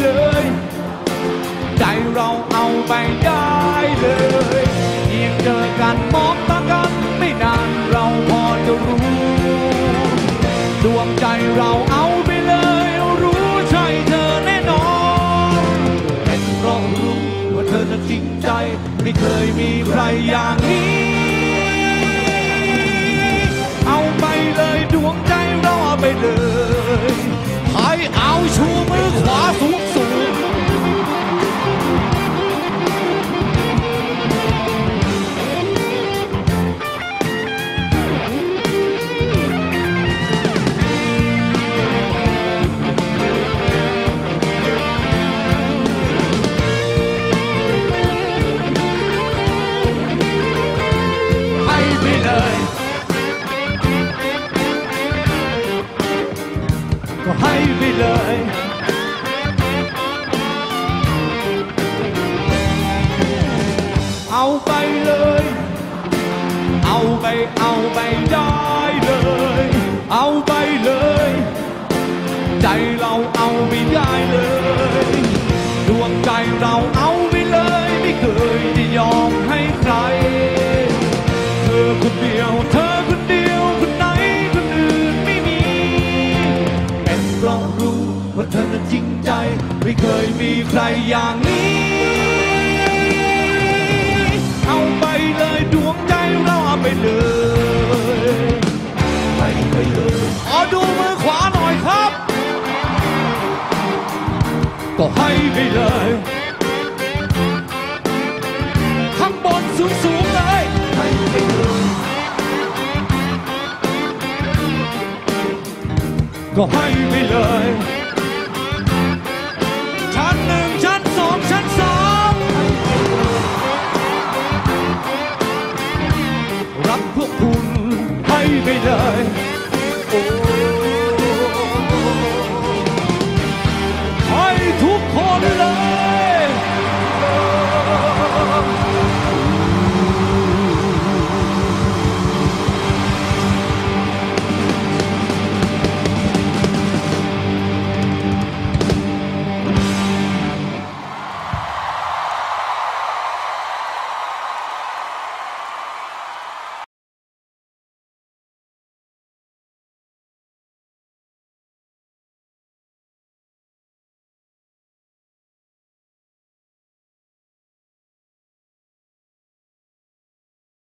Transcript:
เลย ใจเราเอาไปได้เลยเพียงเจอกันมองตากันไม่นานเราพอจะรู้ ดวงใจเราเอาไปเลย รู้ใช่เธอแน่นอนเป็นเพราะรู้ว่าเธอจะจริงใจ ไม่เคยมีใครอย่างนี้ เอาไปเลยดวงใจเราเอาไปเลย ให้ไปเลยก็ให้ไปเลยเอาไปเลยเคนเดียวเธอคนเดียวคนไหนคนอื่นไม่มี เป็นเพราะรู้ว่าเธอนั้นจริงใจ ไม่เคยมีใครอย่างนี้ เอาไปเลยดวงใจเราเอาไปเลยไปไปเลยขอดูมือขวาหน่อยครับ ก็ให้ไปเลย ก็ให้ไปเลย ชั้นหนึ่งชั้นสองชั้นสามรักพวกคุณให้ไปเลย โอ้